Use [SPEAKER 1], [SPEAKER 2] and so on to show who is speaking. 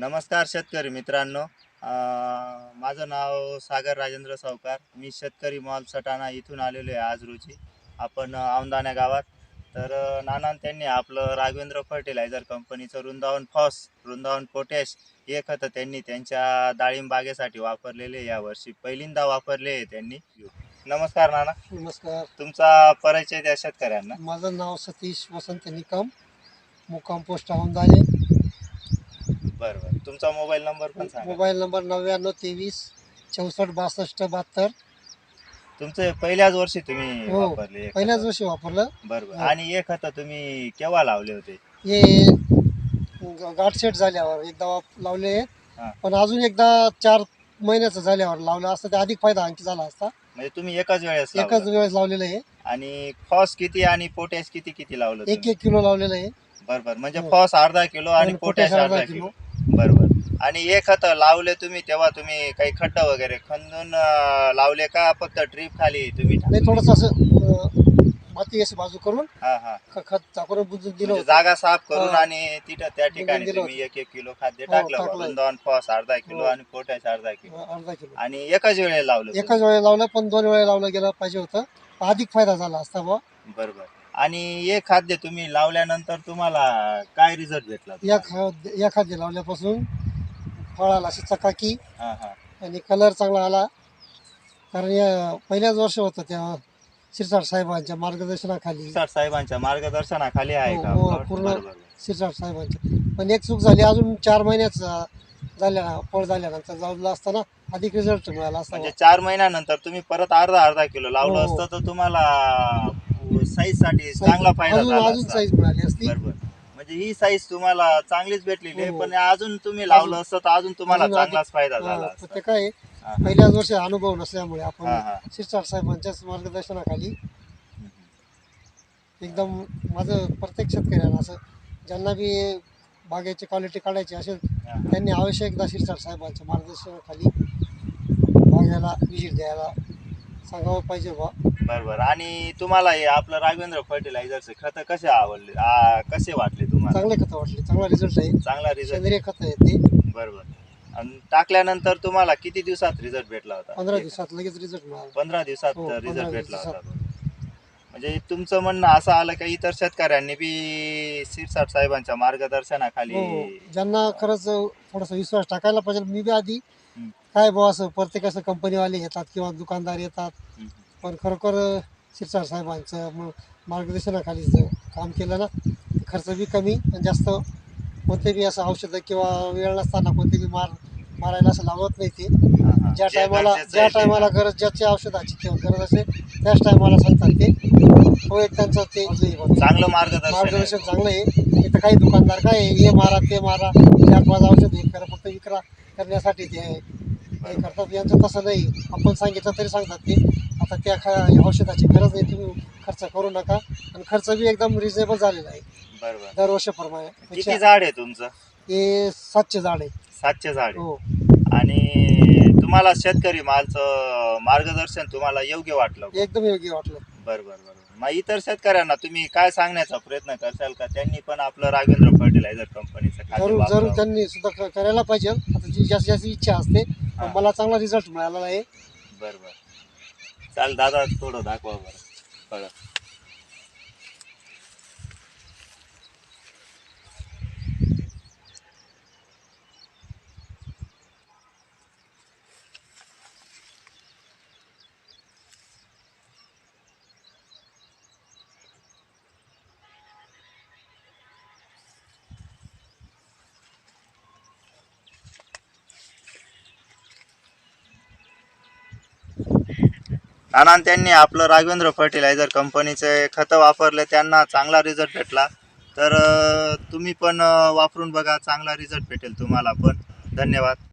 [SPEAKER 1] नमस्कार शेतकरी मित्रांनो. माझं नाव सागर राजेंद्र सावकार. मी शेतकरी मॉल सटाणा इथून आलेलो आहे आज रोजी. आपण औंदाण्या गावात. तर नानान त्यांनी आपलं राघवेंद्र फर्टिलायझर कंपनीचं वृंदावन फॉस वृंदावन पोटॅश हे खतं त्यांनी त्यांच्या डाळिंब बागेसाठी वापरलेले यावर्षी पहिल्यांदा वापरले आहे त्यांनी. नमस्कार नाना.
[SPEAKER 2] नमस्कार.
[SPEAKER 1] तुमचा परिचय द्या शेतकऱ्यांना.
[SPEAKER 2] माझं नाव सतीश वसंत निकम मुक्काम पोस्ट औंधाने
[SPEAKER 1] बरं बरं. तुमचा मोबाईल नंबर पण सांगा.
[SPEAKER 2] मोबाईल नंबर नव्याण्णव तेवीस चौसष्ट बासष्ट बहात्तर.
[SPEAKER 1] तुमचे पहिल्याच वर्षी तुम्ही
[SPEAKER 2] हो,
[SPEAKER 1] वापरले हे
[SPEAKER 2] पहिल्याच
[SPEAKER 1] खतं.
[SPEAKER 2] वर्षी वापरलं.
[SPEAKER 1] बरोबर
[SPEAKER 2] हो.
[SPEAKER 1] आणि हे खत तुम्ही केव्हा लावले होते?
[SPEAKER 2] हे ग- गाठसेट झाल्यावर एकदा वाप- लावले.
[SPEAKER 1] हा.
[SPEAKER 2] पण अजून एकदा चार महिन्याचं झाल्यावर लावलं असतं तर अधिक फायदा आणखी झाला असता.
[SPEAKER 1] म्हणजे तुम्ही एकाच वेळेस
[SPEAKER 2] एकाच. वेळेस लावलेलं आहे.
[SPEAKER 1] आणि फॉस किती आणि पोटॅश किती किती लावलं
[SPEAKER 2] एक
[SPEAKER 1] तुम्ही?
[SPEAKER 2] एक किलो लावलेलं आहे.
[SPEAKER 1] बरोबर म्हणजे
[SPEAKER 2] हो.
[SPEAKER 1] फॉस अर्धा किलो आणि पोटॅश अर्धा किलो. बरोबर आणि हे खत लावले तुम्ही तेव्हा तुम्ही काही खड्ड वगैरे खंदून अं, लावले का फक्त ट्रीप खाली तुम्ही
[SPEAKER 2] नाही थोडंसं असं अं, माती अशी बाजू करून
[SPEAKER 1] हा हा
[SPEAKER 2] ख- खत टाकून बुजून दिलं
[SPEAKER 1] म्हणजे
[SPEAKER 2] होतं.
[SPEAKER 1] जागा साफ करून
[SPEAKER 2] हा.
[SPEAKER 1] आणि तिथं त्या ठिकाणी
[SPEAKER 2] दिलं
[SPEAKER 1] तुम्ही एक एक किलो खाद्य
[SPEAKER 2] हो,
[SPEAKER 1] टाकलं
[SPEAKER 2] टाकलं.
[SPEAKER 1] वृंदावन फॉस अर्धा किलो
[SPEAKER 2] हो.
[SPEAKER 1] आणि पोटॅश अर्धा किलो
[SPEAKER 2] अर्धा किलो
[SPEAKER 1] आणि एकाच वेळेला लावलं तुम्ही?
[SPEAKER 2] एकाच वेळेला लावलं पण दोन वेळा लावलं गेलं पाहिजे होतं अधिक फायदा झाला असता
[SPEAKER 1] बरोबर आणि हे खाद्य तुम्ही लावल्यानंतर तुम्हाला काय रिझल्ट भेटला
[SPEAKER 2] या
[SPEAKER 1] तुम्हाला?
[SPEAKER 2] खा या खाद्य लावल्यापासून फळाला अशी चकाकी
[SPEAKER 1] हा हा
[SPEAKER 2] आणि कलर चांगला आला कारण या पहिल्याच वर्ष होतं त्या शिरसाट साहेबांच्या मार्गदर्शनाखाली
[SPEAKER 1] सर साहेबांच्या मार्गदर्शनाखाली आहे
[SPEAKER 2] हो,
[SPEAKER 1] का
[SPEAKER 2] हो? पूर्ण.
[SPEAKER 1] बरोबर.
[SPEAKER 2] शिरसाट साहेबांच्या पण एक चूक झाली अजून चार महिन्याच झाल्या फळ झाल्यानंतर जाऊला असताना अधिक रिझल्ट मिळाला असता
[SPEAKER 1] म्हणजे चार महिन्यानंतर तुम्ही परत अर्धा अर्धा किलो लावलं
[SPEAKER 2] हो.
[SPEAKER 1] असतं तर तुम्हाला साईजसाठी चांगला फायदा
[SPEAKER 2] अजून
[SPEAKER 1] झाला
[SPEAKER 2] अजून
[SPEAKER 1] असता.
[SPEAKER 2] साईज मिळाली असती
[SPEAKER 1] बरोबर म्हणजे ही साईज तुम्हाला चांगलीच भेटलेली आहे
[SPEAKER 2] हो.
[SPEAKER 1] पण अजून तुम्ही लावलं असतं तर अजून तुम्हाला
[SPEAKER 2] अजून
[SPEAKER 1] चांगलाच फायदा
[SPEAKER 2] हा,
[SPEAKER 1] झाला असता.
[SPEAKER 2] ते काय आहे,
[SPEAKER 1] हा,
[SPEAKER 2] पहिल्याच वर्षी अनुभव नसल्यामुळे आपण
[SPEAKER 1] हा, हा.
[SPEAKER 2] शिरसाट साहेबांच्याच मार्गदर्शनाखाली. एकदम माझं प्रत्येक शेतकऱ्यांना असं ज्यांना बी बागेची क्वालिटी काढायची असेल
[SPEAKER 1] हा.
[SPEAKER 2] त्यांनी अवश्य एकदा शिरसाट साहेबांच्या मार्गदर्शनाखाली बागेला विजिट द्यायला सांगावं पाहिजे बा.
[SPEAKER 1] बरोबर. आणि तुम्हाला हे आपलं राघवेंद्र फर्टिलायझरचे खत कसे आवडले? आ, कसे वाटले तुम्हाला?
[SPEAKER 2] चांगले खतं वाटले. चांगला रिझल्ट आहे.
[SPEAKER 1] चांगला रिझल्ट
[SPEAKER 2] सेंद्रिय खतं आहे ते.
[SPEAKER 1] बरोबर. आणि टाकल्यानंतर तुम्हाला किती दिवसात रिझल्ट भेटला होता?
[SPEAKER 2] पंधरा दिवसात लगेच रिझल्ट मिळाला.
[SPEAKER 1] पंधरा दिवसात
[SPEAKER 2] हो, पंधरा
[SPEAKER 1] रिझल्ट भेटला
[SPEAKER 2] दिवसात.
[SPEAKER 1] होता. म्हणजे तुमचं म्हणणं असं आलं का इतर शेतकऱ्यांनी बी शिरसाट साहेबांच्या मार्गदर्शनाखाली
[SPEAKER 2] हो. ज्यांना खरंच थोडासा विश्वास टाकायला पाहिजे मी बी आधी. काय बुवा असं प्रत्येक असं कंपनीवाले येतात किंवा दुकानदार येतात. पण खरोखर शिरसाट साहेबांचं म- मार्गदर्शनाखाली जर काम केलं ना खर्च बी कमी आणि जास्त कोणते बी असं औषधं किंवा वेळ नसताना कोणते बी मार मारायला असं लावत नाही ते
[SPEAKER 1] हा, हा.
[SPEAKER 2] ज्या
[SPEAKER 1] जे
[SPEAKER 2] टायमाला
[SPEAKER 1] गरजेचं
[SPEAKER 2] ज्या
[SPEAKER 1] आहे ते
[SPEAKER 2] टायमाला गरज ज्याची औषधाची किंवा गरज असेल त्याच टायमाला सांगतात ते तो एक त्यांचं ते हे.
[SPEAKER 1] चांगलं मार्गदर्शन
[SPEAKER 2] मार्गदर्शन. चांगलं आहे इथं काही दुकानदार काय आहे, हे मारा ते मारा चार पाच औषध हे करा फक्त विक्रा करण्यासाठी ते आहे. हे करतात यांचं तसं नाही. आपण सांगितलं तरी सांगतात ते. आता त्या खा औषधाची गरज नाही तुम्ही खर्च करू नका. आणि खर्च बी एकदम रिजनेबल झालेला आहे.
[SPEAKER 1] बरोबर.
[SPEAKER 2] दरवर्षाप्रमाणे
[SPEAKER 1] किती झाड आहे तुमचं?
[SPEAKER 2] हे सातशे झाड आहे.
[SPEAKER 1] सातशे झाड आहे.
[SPEAKER 2] हो.
[SPEAKER 1] आणि तुम्हाला शेतकरी मालचं मार्गदर्शन तुम्हाला योग्य वाटलं का?
[SPEAKER 2] एकदम योग्य वाटलं.
[SPEAKER 1] बरं बरं बरं. मग इतर शेतकऱ्यांना तुम्ही काय सांगण्याचा प्रयत्न करशाल का? त्यांनी पण आपलं राघवेंद्र फर्टिलायझर कंपनीचं खाते
[SPEAKER 2] जरूर जरूर
[SPEAKER 1] वापरावं?
[SPEAKER 2] त्यांनी सुद्धा क- करायला पाहिजे. आता जी जास्त जास्त इच्छा असते. मला चांगला रिझल्ट मिळालेला आहे.
[SPEAKER 1] बरं बरं. चाल दादा थोडं दाखवा बरं. फळं नाना त्यांनी आपलं राघवेंद्र फर्टिलायझर कंपनीचे खतं वापरले त्यांना चांगला रिझल्ट भेटला. तर तुम्ही पण वापरून बघा चांगला रिझल्ट भेटेल तुम्हाला पण. धन्यवाद.